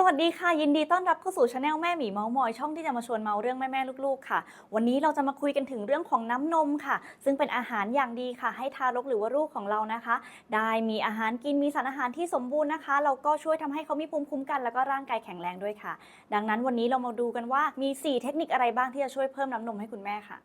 สวัสดีค่ะ ยินดีต้อนรับเข้าสู่ช anel แม่หมีเมาส์มอยช่องที่จะมาชวนเมาเรื่องแม่ๆลูกๆ ค่ะ วันนี้เราจะมาคุยกันถึงเรื่องของน้ำนมค่ะ ซึ่งเป็นอาหารอย่างดีค่ะ ให้ทารกหรือว่าลูกของเรานะคะ ได้มีอาหารกินมีสารอาหารที่สมบูรณ์นะคะแล้วก็ช่วยทำให้เขามีภูมิคุ้มกันแล้วก็ร่างกายแข็งแรงด้วยค่ะ ดังนั้นวันนี้เรามาดูกันว่ามี 4 เทคนิคอะไรบ้างที่จะช่วยเพิ่มน้ำนมให้คุณแม่ค่ะ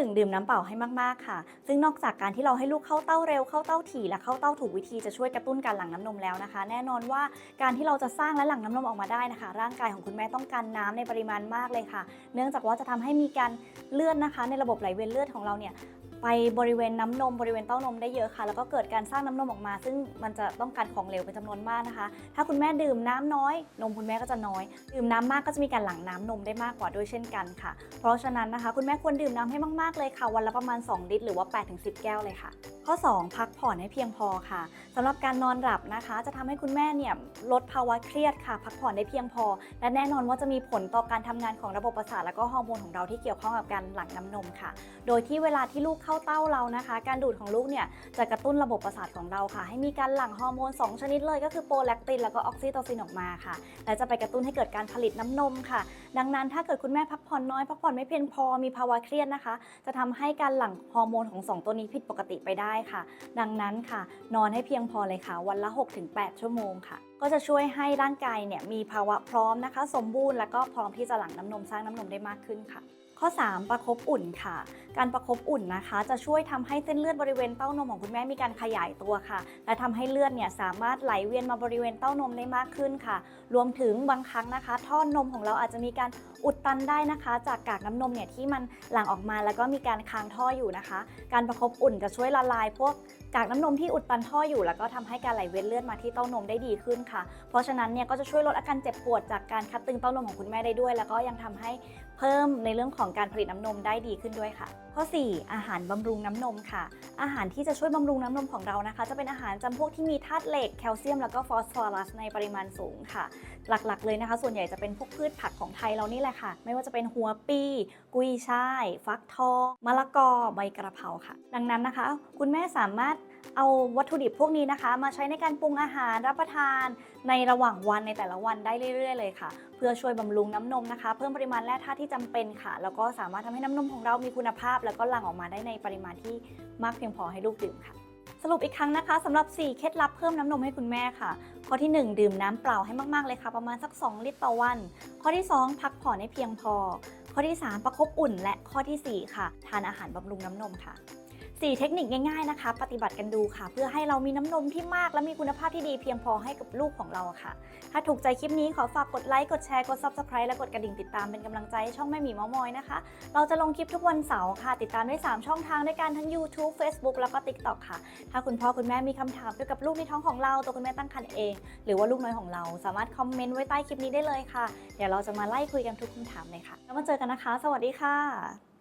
1 ดื่มน้ำเปล่าให้มากๆค่ะ ซึ่งนอกจากการที่เราให้ลูกเข้าเต้าเร็วเข้าเต้าถี่และเข้าเต้าถูกวิธีจะช่วยกระตุ้นการหลั่งน้ำนมแล้วนะคะ แน่นอนว่าการที่เราจะสร้างและหลั่งน้ำนมออกมาได้นะคะ ร่างกายของคุณแม่ต้องการน้ำในปริมาณมากเลยค่ะ เนื่องจากว่าจะทำให้มีการเลือดนะคะ ในระบบไหลเวียนเลือดของเราเนี่ย ไปบริเวณน้ำนมบริเวณเต้านมได้เยอะค่ะ แล้วก็เกิดการสร้างน้ำนมออกมา ซึ่งมันจะต้องการของเหลวเป็นจำนวนมากนะคะ ถ้าคุณแม่ดื่มน้ำน้อย นมคุณแม่ก็จะน้อย ดื่มน้ำมากก็จะมีการหลั่งน้ำนมได้มากกว่าด้วยเช่นกันค่ะ เพราะฉะนั้นนะคะ คุณแม่ควรดื่มน้ำให้มากๆเลยค่ะ วันละประมาณ 2 ลิตรหรือว่า 8-10 แก้วเลยค่ะ ข้อ 2 พักผ่อนให้เพียงพอค่ะสำหรับการนอนหลับนะคะ จะทำให้คุณแม่เนี่ยลดภาวะเครียดค่ะ พักผ่อนได้เพียงพอ และแน่นอนว่าจะมีผลต่อการทำงานของระบบประสาทและก็ฮอร์โมนของเราที่เกี่ยวข้องกับการหลั่งน้ำนมค่ะ โดยที่เวลาที่ลูกเข้าเต้าเรานะคะ การดูดของลูกเนี่ยจะกระตุ้นระบบประสาทของเราค่ะ ให้มีการหลั่งฮอร์โมน 2 ชนิดเลยก็คือโปรแลคตินแล้วก็ออกซิโตซินออกมาค่ะ และจะไปกระตุ้นให้เกิดการผลิตน้ำนมค่ะ ดังนั้นถ้าเกิดคุณแม่พักผ่อนน้อยพักผ่อนไม่เพียงพอมีภาวะเครียดนะคะ จะทำให้การหลั่งฮอร์โมนของ 2 ตัวนี้ผิดปกติไปได้ค่ะ ดังนั้นค่ะ นอนให้เพียงพอเลยค่ะ วันละ 6-8 ชั่วโมงค่ะ ก็จะช่วยให้ร่างกายเนี่ยมีภาวะพร้อมนะคะ สมบูรณ์แล้วก็พร้อมที่จะหลั่งน้ำนมสร้างน้ำนมได้มากขึ้นค่ะข้อ 3 ประคบอุ่นค่ะ การประคบอุ่นนะคะ จะช่วยทำให้เส้นเลือดบริเวณเต้านมของคุณแม่มีการขยายตัวค่ะ และทำให้เลือดเนี่ยสามารถไหลเวียนมาบริเวณเต้านมได้มากขึ้นค่ะ รวมถึงบางครั้งนะคะ ท่อนมของเราอาจจะมีการอุดตันได้นะคะ จากกากน้ำนมเนี่ยที่มันหลั่งออกมาแล้วก็มีการค้างท่ออยู่นะคะ การประคบอุ่นจะช่วยละลายพวก กากน้ำนมที่อุดตันท่ออยู่แล้วก็ทำให้การไหลเวียนเลือดมาที่เต้านมได้ดีขึ้นค่ะ เพราะฉะนั้นเนี่ยก็จะช่วยลดอาการเจ็บปวดจากการคัดตึงเต้านมของคุณแม่ได้ด้วย แล้วก็ยังทำให้เพิ่มในเรื่องของการผลิตน้ำนมได้ดีขึ้นด้วยค่ะ ข้อ 4 อาหารบำรุงน้ำนมค่ะ อาหารที่จะช่วยบำรุงน้ำนมของเรานะคะ จะเป็นอาหารจำพวกที่มีธาตุเหล็กแคลเซียมแล้วก็ฟอสฟอรัสในปริมาณสูงค่ะ หลักๆ เลยนะคะ ส่วนใหญ่จะเป็นพวกพืชผักของไทยเรานี่แหละค่ะ ไม่ว่าจะเป็นหัวปี กุยช่าย ฟักทองมะละกอใบกระเพราค่ะ ดังนั้นนะคะ คุณแม่สามารถเอาวัตถุดิบพวกนี้นะคะ มาใช้ในการปรุงอาหารรับประทานในระหว่างวันในแต่ละวันได้เรื่อย ๆ เลยค่ะ เพื่อช่วยบำรุงน้ำนมนะคะ เพิ่มปริมาณแร่ธาตุที่จำเป็นค่ะ แล้วก็สามารถทำให้น้ำนมของเรามีคุณภาพ แล้วก็หลั่งออกมาได้ในปริมาณที่มากเพียงพอให้ลูกดื่มค่ะ สรุปอีกครั้งนะคะสำหรับ 4 เคล็ดลับเพิ่มน้ำนมให้คุณแม่ค่ะ ข้อที่ 1 ดื่มน้ำเปล่าให้มากๆเลยค่ะ ประมาณสัก 2 ลิตรต่อวัน ข้อที่ 2 พักผ่อนให้เพียงพอ ข้อที่ 3 ประคบอุ่น และข้อทีสี่4 ค่ะ ทานอาหารบำรุงน้ำนมค่ะ 4 เทคนิคง่ายๆนะคะ ปฏิบัติกันดูค่ะ เพื่อให้เรามีน้ำนมที่มาก และมีคุณภาพที่ดีเพียงพอให้กับลูกของเราค่ะ ถ้าถูกใจคลิปนี้ขอฝากกดไลค์ กดแชร์ กด Subscribe และกดกระดิ่งติดตามเป็นกำลังใจให้ช่องแม่หมีมามอยนะคะ เราจะลงคลิปทุกวันเสาร์ค่ะ ติดตามได้ 3 ช่องทางด้วยกันทั้ง YouTube Facebook แล้วก็ TikTok ค่ะ ถ้าคุณพ่อคุณแม่มีคำถามเกี่ยวกับลูกในท้องของเราตัวคุณแม่ตั้งครรภ์เอง หรือว่าลูกน้อยของเราสามารถคอมเมนต์ไว้ใต้คลิปนี้ได้เลยค่ะ เดี๋ยวเราจะมาไล่คุยกันทุกคำถามเลยค่ะ แล้วมาเจอกันนะคะ สวัสดีค่ะ